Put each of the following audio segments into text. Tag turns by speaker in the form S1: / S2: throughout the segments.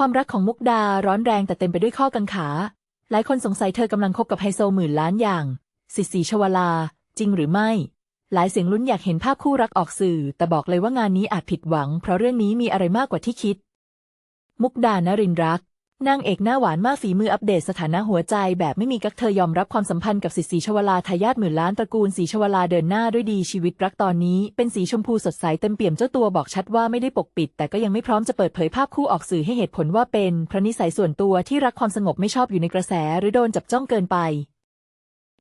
S1: ความรักของมุกดาร้อนแรงแต่เต็มไปด้วยข้อกังขา หลายคนสงสัยเธอกำลังคบกับไฮโซหมื่นล้านอย่างสิสีชวลา จริงหรือไม่ หลายเสียงลุ้นอยากเห็นภาพคู่รักออกสื่อ แต่บอกเลยว่างานนี้อาจผิดหวัง เพราะเรื่องนี้มีอะไรมากกว่าที่คิด มุกดานรินรัก นางเอกหน้าหวานมากฝีมืออัปเดตสถานะหัวใจแบบไม่มีกักเธอยอมรับความสัมพันธ์กับสิทธิ์ศรีชวลาทายาทหมื่นล้านตระกูลศรีชวลาเดินหน้าด้วยดีชีวิตรักตอนนี้ เป็นสีชมพูสดใสเต็มเปี่ยมเจ้าตัวบอกชัดว่าไม่ได้ปกปิด แต่ก็ยังไม่พร้อมจะเปิดเผยภาพคู่ออกสื่อให้เหตุผลว่าเป็นพระนิสัยส่วนตัวที่รักความสงบไม่ชอบอยู่ในกระแส หรือโดนจับจ้องเกินไป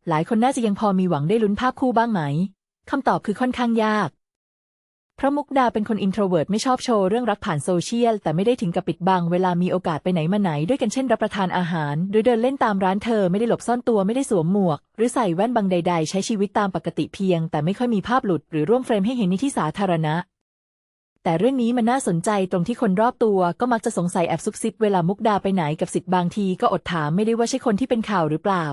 S1: หลายคนน่าจะยังพอมีหวังได้ลุ้นภาพคู่บ้างไหมคำตอบคือค่อนข้างยาก พราะมุกดาเป็นคนอินโทรเวิร์ตไม่ชอบโชว์เรื่องรักผ่านโซเชียล แต่ไม่ได้ถึงกับปิดบัง เวลามีโอกาสไปไหนมาไหน ด้วยกันเช่นรับประทานอาหาร หรือเดินเล่นตามร้านเธอไม่ได้หลบซ่อนตัวไม่ได้สวมหมวก หรือใส่แว่นบางใด ๆ ใช้ชีวิตตามปกติเพียง แต่ไม่ค่อยมีภาพหลุดหรือร่วมเฟรมให้เห็นในที่สาธารณะ แต่เรื่องนี้มันน่าสนใจตรงที่คนรอบตัวก็มักจะสงสัยแอบซุกซิบเวลามุกดาไปไหนกับสิทธิ์บางทีก็อดถามไม่ได้ว่าใช่คนที่เป็นข่าวหรือเปล่า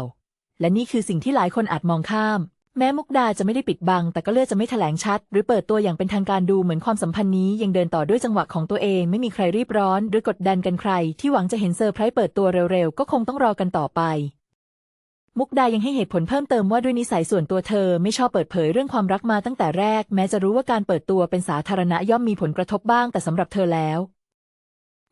S1: และนี่คือสิ่งที่หลายคนอาจมองข้าม แม้มุกดาจะไม่ได้ปิดบัง แต่ก็เลือกจะไม่แถลงชัด หรือเปิดตัวอย่างเป็นทางการดูเหมือนความสัมพันธ์นี้ ยังเดินต่อด้วยจังหวะของตัวเอง ไม่มีใครรีบร้อน หรือกดดันกันใคร ที่หวังจะเห็นเซอร์ไพรส์เปิดตัวเร็วๆ ก็คงต้องรอกันต่อไป มุกดายังให้เหตุผลเพิ่มเติมว่าด้วยนิสัยส่วนตัวเธอ ไม่ชอบเปิดเผยเรื่องความรักมาตั้งแต่แรก แม้จะรู้ว่าการเปิดตัวเป็นสาธารณะย่อมมีผลกระทบบ้าง แต่สำหรับเธอแล้ว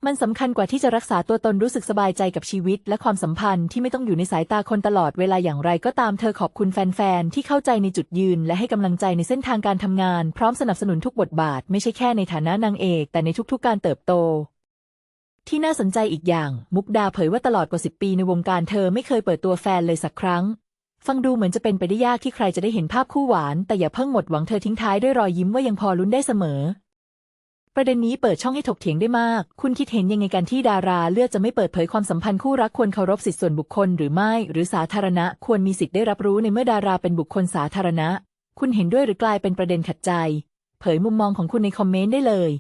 S1: มันสำคัญกว่าที่จะรักษาตัวตนรู้สึกสบายใจกับชีวิต และความสัมพันธ์ที่ไม่ต้องอยู่ในสายตาคนตลอดเวลาอย่างไรก็ตามเธอขอบคุณแฟนๆ ที่เข้าใจในจุดยืน และให้กำลังใจในเส้นทางการทำงาน พร้อมสนับสนุนทุกบทบาท ไม่ใช่แค่ในฐานะนางเอก แต่ในทุกๆ การเติบโต ที่น่าสนใจอีกอย่าง มุกดาเผยว่าตลอดกว่า 10 ปีในวงการเธอไม่เคยเปิดตัวแฟนเลยสักครั้ง ฟังดูเหมือนจะเป็นไปได้ยากที่ใครจะได้เห็นภาพคู่หวาน แต่อย่าเพิ่งหมดหวังเธอทิ้งท้ายด้วยรอยยิ้มว่ายังพอลุ้นได้เสมอ ประเด็นนี้เปิดช่องให้ถกเถียงได้มาก คุณคิดเห็นยังไงกันที่ดาราเลือกจะไม่เปิดเผยความสัมพันธ์คู่รักควรเคารพสิทธิส่วนบุคคลหรือไม่ หรือสาธารณะควรมีสิทธิ์ได้รับรู้ในเมื่อดาราเป็นบุคคลสาธารณะ คุณเห็นด้วยหรือกลายเป็นประเด็นขัดใจ เผยมุมมองของคุณในคอมเมนต์ได้เลย